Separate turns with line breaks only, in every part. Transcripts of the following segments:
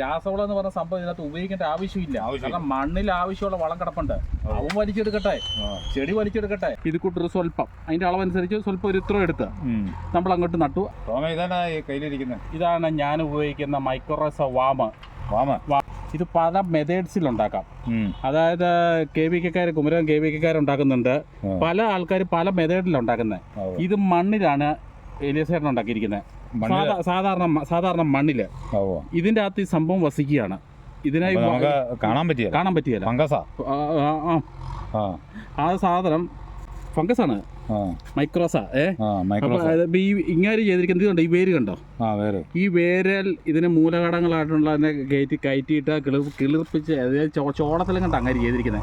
രാസവളം എന്ന് പറഞ്ഞ സംഭവം ഇതിനകത്ത് ഉപയോഗിക്കേണ്ട ആവശ്യമില്ല. കാരണം മണ്ണിൽ ആവശ്യമുള്ള വളം കിടപ്പുണ്ട്. അവൻ വലിച്ചെടുക്കട്ടെ. ചെടി വലിച്ചെടുക്കട്ടെ. ഇത് കൂട്ടൊരു സ്വല്പം. അതിന്റെ അളവനുസരിച്ച് സ്വല്പം ഒരു ഇത്ര എടുത്ത് നമ്മൾ അങ്ങോട്ട് നട്ടു.
ഇതാണ് ഈ കയ്യിലിരിക്കുന്നത്.
ഇതാണ് ഞാൻ ഉപയോഗിക്കുന്ന മൈക്രോറസ വാമ.
വാമ?
ഇത് പല മെത്തേഡ്സിൽ ഉണ്ടാക്കാം അതായത് കെ വി കെക്കാർ കുമരകം കെ വി കെക്കാർ ഉണ്ടാക്കുന്നുണ്ട് പല ആൾക്കാർ പല മെത്തേഡിലാണ് ഉണ്ടാക്കുന്നത് ഇത് മണ്ണിലാണ് എലിയസേട്ടൻ ഉണ്ടാക്കിയിരിക്കുന്നത് സാധാ- സാധാരണ സാധാരണ
മണ്ണിൽ ഓ.
ഇതിന്റെ അകത്ത് ഈ സംഭവം വസിക്കുകയാണ്. ഇതിനായി
അപ്പൊ നമുക്ക് കാണാൻ പറ്റിയ
കാണാൻ പറ്റിയല്ല.
ഫംഗസാ?
ആ, ആ, ആ.
ആ.
ആ. സാധനം ഫംഗസ് ആണ്
ആ.
മൈക്രോസ ഏ?
ആ
അപ്പൊ
മൈക്രോ
ഈ ഇങ്ങനെ ചെയ്തിരിക്കുന്നത് ഇതുണ്ട് ഈ വേര് കണ്ടോ?
ആ വേറെ
ഈ വേരൽ ഇതിന് മൂലഘടകങ്ങളായിട്ടുള്ള അതിനെ കയറ്റി കയറ്റിയിട്ട് കിളിർ കിളിർപ്പിച്ച് അതായത് ചോ ചോളത്തിലും കണ്ട അങ്ങനെ ചെയ്തിരിക്കുന്നത്.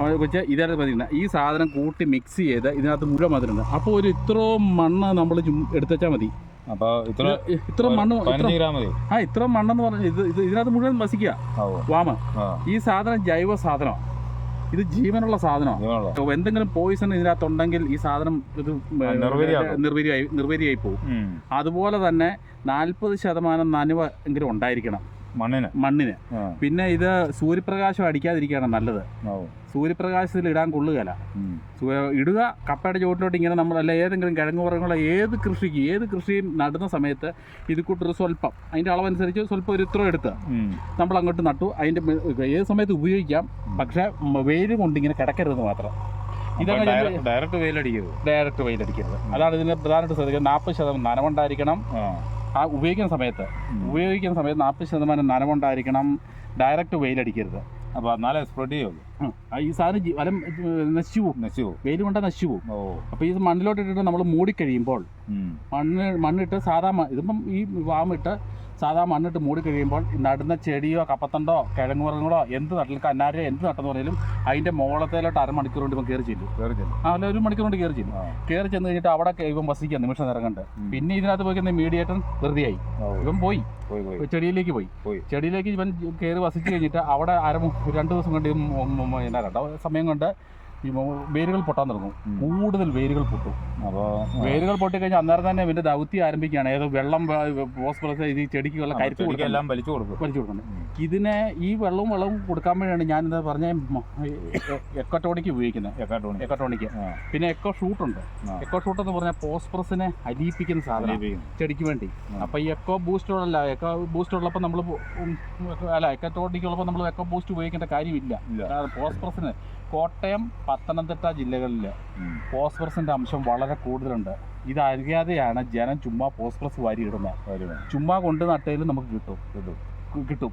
അവരെ വെച്ച് ഇതേ ഈ സാധനം കൂട്ടി മിക്സ് ചെയ്ത് ഇതിനകത്ത് മുഴുവൻ മധുരമുണ്ട്. അപ്പോൾ ഒരു ഇത്രയും മണ്ണ് നമ്മൾ എടുത്തുവെച്ചാൽ മതി.
അപ്പൊ ഇത്ര
ഇത്ര മണ്ണ് ഇത്ര
പതിനഞ്ച് ഗ്രാം മതി.
ആ ഇത്ര മണ്ണെന്ന് പറഞ്ഞ ഇത് ഇത് ഇതിനകത്ത് മുഴുവൻ വസിക്കുക. വാമ. ഈ സാധനം ജൈവ സാധനമാണ്. ഇത് ജീവനുള്ള സാധനമാണ്. അപ്പോൾ എന്തെങ്കിലും പോയിസൺ ഇതിനകത്തുണ്ടെങ്കിൽ ഈ സാധനം ഇത്
നിർവരിയായി നിർവരിയായി
നിർവീര്യമായി നിർവീര്യമായി പോകും അതുപോലെ തന്നെ നാൽപ്പത് ശതമാനം നനവ് എങ്കിലും ഉണ്ടായിരിക്കണം.
മണ്ണിന്?
മണ്ണിന്. പിന്നെ ഇത് സൂര്യപ്രകാശം അടിക്കാതിരിക്കുകയാണ് നല്ലത്. സൂര്യപ്രകാശത്തിൽ ഇടാൻ കൊള്ളുകയല്ല ഇടുക കപ്പയുടെ ചുവട്ടിലോട്ട് ഇങ്ങനെ നമ്മൾ അല്ല ഏതെങ്കിലും കിഴങ്ങ് വർഗങ്ങളോ ഏത് കൃഷിക്ക് ഏത് കൃഷിയും നടുന്ന സമയത്ത് ഇത് കൂട്ടൊരു സ്വല്പം. അതിന്റെ അളവനുസരിച്ച് സ്വല്പം ഒരു ഇത്ര എടുത്ത് നമ്മൾ അങ്ങോട്ട് നട്ടു. അതിന്റെ ഏത് സമയത്ത് ഉപയോഗിക്കാം. പക്ഷേ വെയിൽ കൊണ്ട് ഇങ്ങനെ കിടക്കരുത് മാത്രം.
ഡയറക്റ്റ് വെയിലടിക്കരുത്.
ഡയറക്റ്റ് വെയിലടിക്കരുത്. അതാണ് ഇതിന് പ്രധാനമായിട്ട് ശ്രദ്ധിക്കുന്നത് നാൽപ്പത് ശതമാനം നനവുണ്ടായിരിക്കണം.
ആ
ഉപയോഗിക്കുന്ന സമയത്ത് ഉപയോഗിക്കുന്ന സമയത്ത് നാൽപ്പത് ശതമാനം നനവുണ്ടായിരിക്കണം. ഡയറക്റ്റ് വെയിലടിക്കരുത്
അപ്പൊ എന്നാലേ സ്പ്രെഡ് ചെയ്യുള്ളൂ.
ഈ സാധനം വലം നശിച്ചു പോകും.
നശിച്ചു പോകും.
വെയിൽ കൊണ്ട് നശിച്ചു പോകും. അപ്പോൾ ഇത് മണ്ണിലോട്ട് ഇട്ടിട്ട് നമ്മൾ മൂടിക്കഴിയുമ്പോൾ. മണ്ണ് മണ്ണിട്ട് സാധാ ഇതിപ്പം ഈ വാമിട്ട് സാധാ മണ്ണിട്ട് മൂടി കഴിയുമ്പോൾ നടുന്ന ചെടിയോ കപ്പത്തണ്ടോ കിഴങ്ങ് വർഗങ്ങളോ എന്ത് നട്ടിൽ കന്നാരോ എന്ത് നട്ടെന്ന് പറഞ്ഞാലും അതിന്റെ മുകളത്തേലോട്ട് അരമണിക്കൂർ കൊണ്ട് ഇപ്പം കയറി ചെല്ലും. ആ അല്ല ഒരു മണിക്കൂർ കൊണ്ട് കയറി ചെല്ലും. കയറി ചെന്ന് കഴിഞ്ഞിട്ട് അവിടെ ഇവൻ വസിക്കുക നിമിഷം
നിറങ്ങണ്ട്.
പിന്നെ ഇതിനകത്ത് പോയിക്കുന്ന മീഡിയേറ്റർ വെറുതെയായി. ഇവൻ പോയി
പോയി പോയി
ചെടിയിലേക്ക് പോയി
പോയി.
ചെടിയിലേക്ക് ഇവൻ കയറി വസിച്ച് കഴിഞ്ഞിട്ട് അവിടെ അര രണ്ട് ദിവസം കൊണ്ട് എന്നാ സമയം കൊണ്ട് ഈ മ- വേരുകൾ പൊട്ടാൻ തുടങ്ങും. കൂടുതൽ വേരുകൾ പൊട്ടും.
അപ്പോൾ
വേരുകൾ പൊട്ടിക്കഴിഞ്ഞാൽ അന്നേരം തന്നെ ഇവന്റെ ദൗത്യം ആരംഭിക്കുകയാണ്. ഏതോ വെള്ളം ഫോസ്ഫറസ് ഇത് ഈ ചെടിക്ക് വെള്ളം കരുത്ത്
കൊടുക്കും വലിച്ചു കൊടുക്കും.
വലിച്ചു കൊടുക്കണം ഇതിനെ ഈ വെള്ളവും വെള്ളവും കൊടുക്കാൻ വേണ്ടിയാണ് ഞാൻ എന്താ പറഞ്ഞ എക്കോട്ടോണിക്ക് ഉപയോഗിക്കുന്നത്.
എക്കട്ടോണിക്
എക്കോട്ടോണിക്ക്. പിന്നെ എക്കോ ഷൂട്ട് ഉണ്ട്. എക്കോ ഷൂട്ട് എന്ന് പറഞ്ഞാൽ ഫോസ്ഫറസിനെ അലിയിപ്പിക്കുന്ന സാധനം. ചെടിക്ക് വേണ്ടി. അപ്പോൾ ഈ എക്കോ ബൂസ്റ്റ് ഉള്ള എക്കോ ബൂസ്റ്റ് ഉള്ളപ്പോൾ നമ്മൾ അല്ല എക്കോട്ടോണിക്ക് ഉള്ളപ്പോൾ നമ്മൾ എക്കോ ബൂസ്റ്റ് ഉപയോഗിക്കേണ്ട കാര്യമില്ല. ഫോസ്ഫറസിന് കോട്ടയം പത്തനംതിട്ട ജില്ലകളിൽ. ഫോസ്ഫറസിന്റെ അംശം വളരെ കൂടുതലുണ്ട്. ഇത് അറിയാതെയാണ് ജനം ചുമ്മാ ഫോസ്ഫറസ് വാരി ഇടുന്നത്. ചുമ്മാ കൊണ്ട് നട്ടതിൽ നമുക്ക് കിട്ടും.
കിട്ടും.
കിട്ടും.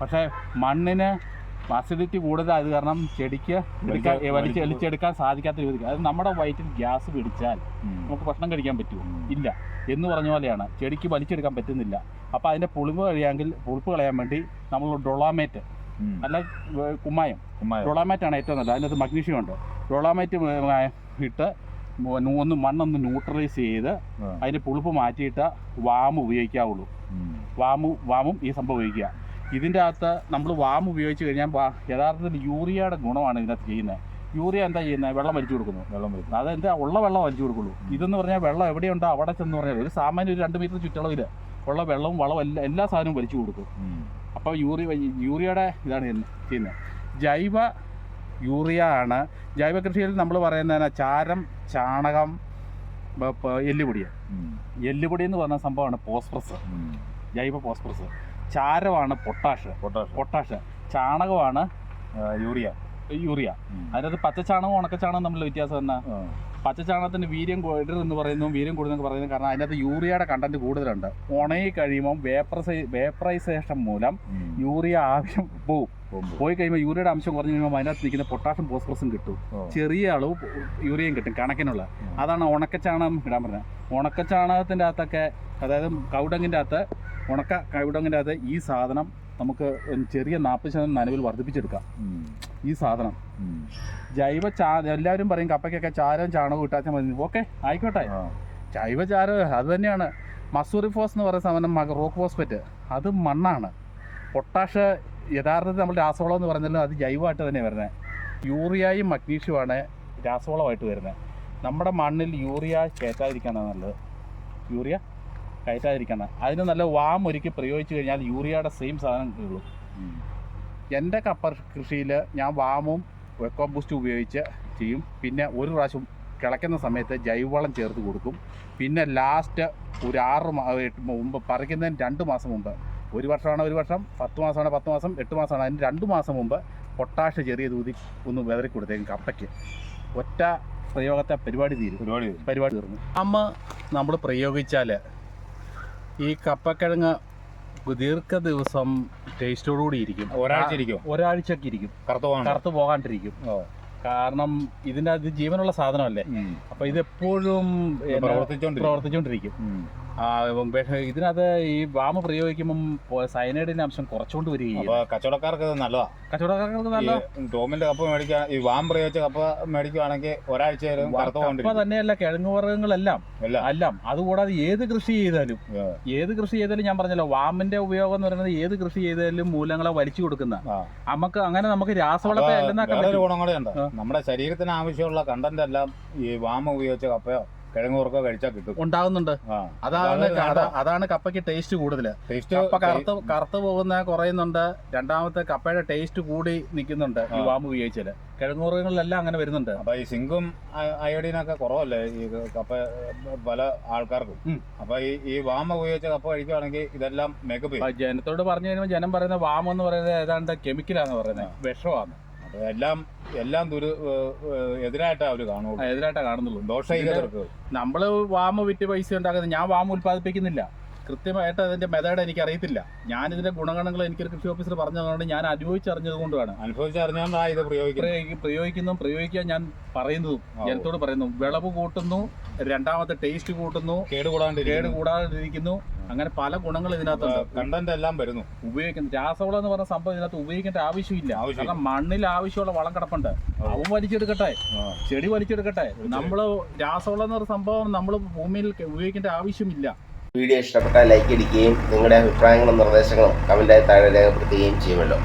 പക്ഷേ മണ്ണിന് അസിഡിറ്റി കൂടുതലായത് കാരണം ചെടിക്ക് എടുക്കാൻ
വലിച്ച്
വലിച്ച് വലിച്ചെടുക്കാൻ സാധിക്കാത്ത രീതി അത് നമ്മുടെ വയറ്റിൽ ഗ്യാസ് പിടിച്ചാൽ നമുക്ക് ഭക്ഷണം കഴിക്കാൻ പറ്റുമോ? ഇല്ല. എന്ന് പറഞ്ഞ പോലെയാണ്. ചെടിക്ക് വലിച്ചെടുക്കാൻ പറ്റുന്നില്ല. അപ്പോൾ അതിന്റെ പുളിപ്പ് കഴിയാമെങ്കിൽ പുളിപ്പ് കളയാൻ വേണ്ടി നമ്മൾ ഡൊളാമേറ്റ് ഏർ കുമ്മായം. ആണ് ഏറ്റവും നല്ലത്. അതിനകത്ത് മഗ്നീഷ്യം ഉണ്ട്. ഡൊളാമേറ്റ് ഇട്ട് ഒന്ന് മണ്ണൊന്ന് ന്യൂട്രലൈസ് ചെയ്ത്. അതിന്റെ പുളിപ്പ് മാറ്റിയിട്ട് വാം ഉപയോഗിക്കാവുള്ളൂ. വാമു വാമും ഈ സംഭവം ഉപയോഗിക്കുക. ഇതിന്റെ അകത്ത് നമ്മൾ വാം ഉപയോഗിച്ച് കഴിഞ്ഞാൽ യഥാർത്ഥത്തിൽ യൂറിയയുടെ ഗുണമാണ് ഇതിനകത്ത് ചെയ്യുന്നത്. യൂറിയ എന്താ ചെയ്യുന്നത്? വെള്ളം വലിച്ചു കൊടുക്കുന്നു.
വെള്ളം അത്
അതെന്താ ഉള്ള വെള്ളം വലിച്ചു കൊടുക്കുള്ളൂ. ഇതെന്ന് പറഞ്ഞാൽ വെള്ളം എവിടെയുണ്ടോ അവിടെ ചെന്ന് പറഞ്ഞാൽ ഒരു സാമാന്യം ഒരു രണ്ട് മീറ്റർ ചുറ്റളവിൽ ഉള്ള വെള്ളവും വളവും എല്ലാ എല്ലാ സാധനവും വലിച്ചു കൊടുക്കും. അപ്പോൾ യൂറിയ യൂറിയയുടെ ഇതാണ് ചെയ്യുന്നത് ജൈവ യൂറിയ ആണ് ജൈവ കൃഷിയിൽ നമ്മൾ പറയുന്നതിന് ചാരം ചാണകം എല്ലുപൊടി. എല്ലുപൊടി എന്ന് പറഞ്ഞ സംഭവമാണ്
പോസ്പ്രസ്
ജൈവ പോസ്പ്രസ് ചാരമാണ് പൊട്ടാഷ്.
പൊട്ടാഷ്.
പൊട്ടാഷ്. ചാണകമാണ്
യൂറിയ.
യൂറിയ. അതിനകത്ത് പച്ചച്ചാണകവും ഉണക്കച്ചാണകം തമ്മിലുള്ള വ്യത്യാസം എന്നാ. പച്ചച്ചാണകത്തിന് വീര്യം കൂടുതൽ എന്ന് പറയുന്നു വീര്യം കൂടുതൽ എന്ന് പറയുന്നത് കാരണം അതിനകത്ത് യൂറിയയുടെ കണ്ടന്റ് കൂടുതലുണ്ട്. ഉണങ്ങി കഴിയുമ്പോൾ വേപ്രസൈ വേപ്രൈസേഷൻ മൂലം. യൂറിയ ആവശ്യം പോവും. പോയി കഴിയുമ്പോൾ യൂറിയയുടെ അംശം കുറഞ്ഞു കഴിയുമ്പോൾ അതിനകത്ത് നിൽക്കുന്ന പൊട്ടാഷ്യം ഫോസ്ഫറസും കിട്ടും. ചെറിയ അളവ് യൂറിയയും കിട്ടും കണക്കിനുള്ള. അതാണ് ഉണക്കച്ചാണകം ഇടാൻ പറഞ്ഞത്. ഉണക്കച്ചാണകത്തിന്റെ അകത്തൊക്കെ അതായത് കൗടങ്ങിന്റെ അകത്ത് ഉണക്ക കൗടങ്ങിന്റെ അകത്ത് ഈ സാധനം നമുക്ക് ചെറിയ നാൽപ്പത് ശതമാനം നനവിൽ വർദ്ധിപ്പിച്ചെടുക്കാം. ഈ സാധനം. ജൈവ ചാ എല്ലാവരും പറയും കപ്പയ്ക്കൊക്കെ ചാരം ചാണകവും ഇട്ടാച്ച മതി. ഓക്കെ ആയിക്കോട്ടെ. ജൈവ ചാരം അത് തന്നെയാണ്. മസൂറി ഫോസ് എന്ന് പറയുന്ന സാധനം മക- റോക്ക് ഫോസ്ഫേറ്റ് അത് മണ്ണാണ്. പൊട്ടാഷ് യഥാർത്ഥത്തിൽ നമ്മൾ രാസവളം എന്ന് പറഞ്ഞാലും അത് ജൈവമായിട്ട് തന്നെ വരുന്നത് യൂറിയയും മഗ്നീഷ്യമാണ് രാസവളമായിട്ട് വരുന്നത് നമ്മുടെ മണ്ണിൽ യൂറിയ കയറ്റാതിരിക്കാനാണ് നല്ലത്. യൂറിയ? കയറ്റാതിരിക്കണം അതിന് നല്ല വാം ഒരുക്കി പ്രയോഗിച്ച് കഴിഞ്ഞാൽ യൂറിയയുടെ സെയിം സാധനം കിട്ടുള്ളൂ. എന്റെ കപ്പ കൃഷിയിൽ ഞാൻ വാമും വെക്കോ ബൂസ്റ്റ് ഉപയോഗിച്ച് ചെയ്യും. പിന്നെ ഒരു പ്രാവശ്യം കിളയ്ക്കുന്ന സമയത്ത് ജൈവവളം ചേർത്ത് കൊടുക്കും. പിന്നെ ലാസ്റ്റ് ഒരു ആറ് മുമ്പ് പറിക്കുന്നതിന് രണ്ട് മാസം മുമ്പ്. ഒരു വർഷമാണ് ഒരു വർഷം പത്ത് മാസമാണ് പത്ത് മാസം എട്ട് മാസമാണ്. അതിന് രണ്ട് മാസം മുമ്പ് പൊട്ടാഷ് ചെറിയ തൂതി ഒന്ന് വിതറി കൊടുത്തേക്കും കപ്പയ്ക്ക്. ഒറ്റ പ്രയോഗത്തെ പരിപാടി തീരും. പരിപാടി തീർന്നു. അമ്മ നമ്മൾ പ്രയോഗിച്ചാൽ ഈ കപ്പക്കിഴങ്ങ് ദീർഘ ദിവസം ടേസ്റ്റോടുകൂടി ഇരിക്കും.
ഒരാഴ്ച ഇരിക്കും
ഒരാഴ്ചക്ക് ഇരിക്കും.
കറുത്ത് പോകാൻ
കറുത്ത് പോകാണ്ടിരിക്കും. കാരണം ഇതിന്റെ അത് ജീവനുള്ള സാധനമല്ലേ. അപ്പൊ ഇതെപ്പോഴും
ഇത് പ്രവർത്തിച്ചോണ്ടിരിക്കും.
ഇതിനകത്ത് ഈ വാമ പ്രയോഗിക്കുമ്പോൾ സൈനൈഡിന്റെ അംശം കുറച്ചുകൊണ്ട് വരികയും
കച്ചവടക്കാർക്ക് ഇത് നല്ലതാ.
കച്ചവടക്കാർക്ക് നല്ല
ടോമിന്റെ കപ്പ മേടിക്കാൻ ഈ വാം പ്രയോഗിച്ച കപ്പ മേടിക്കുവാണെങ്കിൽ ഒരാഴ്ച
കപ്പ തന്നെയല്ല കിഴങ്ങ് വർഗങ്ങളെല്ലാം.
എല്ലാം.
അതുകൂടാതെ ഏത് കൃഷി ചെയ്താലും. ഏത് കൃഷി ചെയ്താലും ഞാൻ പറഞ്ഞല്ലോ വാമിന്റെ ഉപയോഗം എന്ന് പറയുന്നത് ഏത് കൃഷി ചെയ്താലും മൂലങ്ങളെ വലിച്ചു കൊടുക്കുന്ന നമുക്ക് അങ്ങനെ നമുക്ക് രാസവളത്തെ
അപ്പൊ
അല്ലെന്നാക്കാൻ
വേറൊരു
പറ്റും.
ഗുണം കൂടെ ഉണ്ട്. നമ്മുടെ ശരീരത്തിന് ആവശ്യമുള്ള കണ്ടന്റ് എല്ലാം ഈ വാമ ഉപയോഗിച്ച കപ്പയോ കിഴങ്ങ് ഉറക്കോ കഴിച്ചാൽ കിട്ടും
ഉണ്ടാകുന്നുണ്ട് അതാണ് അതാണ് കപ്പയ്ക്ക് ടേസ്റ്റ് കൂടുതൽ
ടേസ്റ്റ്
കപ്പ കറുത്ത് കറുത്ത് പോകുന്ന കുറയുന്നുണ്ട്. രണ്ടാമത്തെ കപ്പയുടെ ടേസ്റ്റ് കൂടി നിൽക്കുന്നുണ്ട് ഈ. വാമ്പ് ഉപയോഗിച്ചാൽ കിഴങ്ങുറകളിലെല്ലാം അങ്ങനെ വരുന്നുണ്ട്.
അപ്പൊ ഈ സിങ്കും അയോഡീനൊക്കെ കുറവല്ലേ? ഈ കപ്പ പല ആൾക്കാർക്കും. അപ്പൊ ഈ ഈ വാമ ഉപയോഗിച്ച കപ്പ കഴിക്കുവാണെങ്കിൽ ഇതെല്ലാം മേക്കപ്പ്
ജനത്തോട് പറഞ്ഞു കഴിയുമ്പോൾ ജനം പറയുന്ന വാമെന്ന് എന്ന് പറയുന്നത് ഏതാണ്ട് കെമിക്കലാന്ന് പറയുന്നത്. വിഷമാണ്
എല്ലാം എല്ലാം ദുരു എതിരായിട്ടാ അവർ കാണുള്ളൂ.
എതിരായിട്ടാ കാണുന്നുള്ളൂ.
ദോഷ
നമ്മൾ വാമ വിറ്റ് പൈസ ഉണ്ടാക്കുന്നത് ഞാൻ വാമ ഉൽപ്പാദിപ്പിക്കുന്നില്ല. കൃത്യമായിട്ട് അതിന്റെ മെത്തേഡ് എനിക്ക് അറിയത്തില്ല ഞാൻ ഇതിന്റെ ഗുണഗണങ്ങൾ എനിക്കൊരു കൃഷി ഓഫീസർ പറഞ്ഞതുകൊണ്ട് ഞാൻ അനുഭവിച്ചറിഞ്ഞത് കൊണ്ടാണ്.
അനുഭവിച്ചറിഞ്ഞോണ്ടാ ഇത് പ്രയോഗിക്കുന്നത്.
പ്രയോഗി- പ്രയോഗിക്കുന്നതും പ്രയോഗിക്കാൻ ഞാൻ പറയുന്നതും ജനത്തോട് പറയുന്നു. വിളവ് കൂട്ടുന്നു രണ്ടാമത്തെ ടേസ്റ്റ് കൂട്ടുന്നു
കേട്
കേട്
കൂടാണ്ടിരിക്കുന്നു.
അങ്ങനെ പല ഗുണങ്ങൾ ഇതിനകത്തുണ്ട്.
കണ്ടന്റ് എല്ലാം വരുന്നു.
ഉപയോഗിക്കുന്നു രാസവളം എന്ന് പറഞ്ഞ സംഭവം ഇതിനകത്ത് ഉപയോഗിക്കേണ്ട ആവശ്യമില്ല.
ആവശ്യമില്ല.
കാരണം മണ്ണിൽ ആവശ്യമുള്ള വളം കിടപ്പുണ്ട്. അവൻ വലിച്ചെടുക്കട്ടെ. ചെടി വലിച്ചെടുക്കട്ടെ. നമ്മൾ രാസവളം എന്ന് പറഞ്ഞ സംഭവം നമ്മൾ ഭൂമിയിൽ ഉപയോഗിക്കേണ്ട ആവശ്യമില്ല.
വീഡിയോ ഇഷ്ടപ്പെട്ടാൽ ലൈക്ക് അടിക്കുകയും നിങ്ങളുടെ അഭിപ്രായങ്ങളും നിർദ്ദേശങ്ങളും കമന്റായി താഴെ രേഖപ്പെടുത്തുകയും ചെയ്യുമല്ലോ.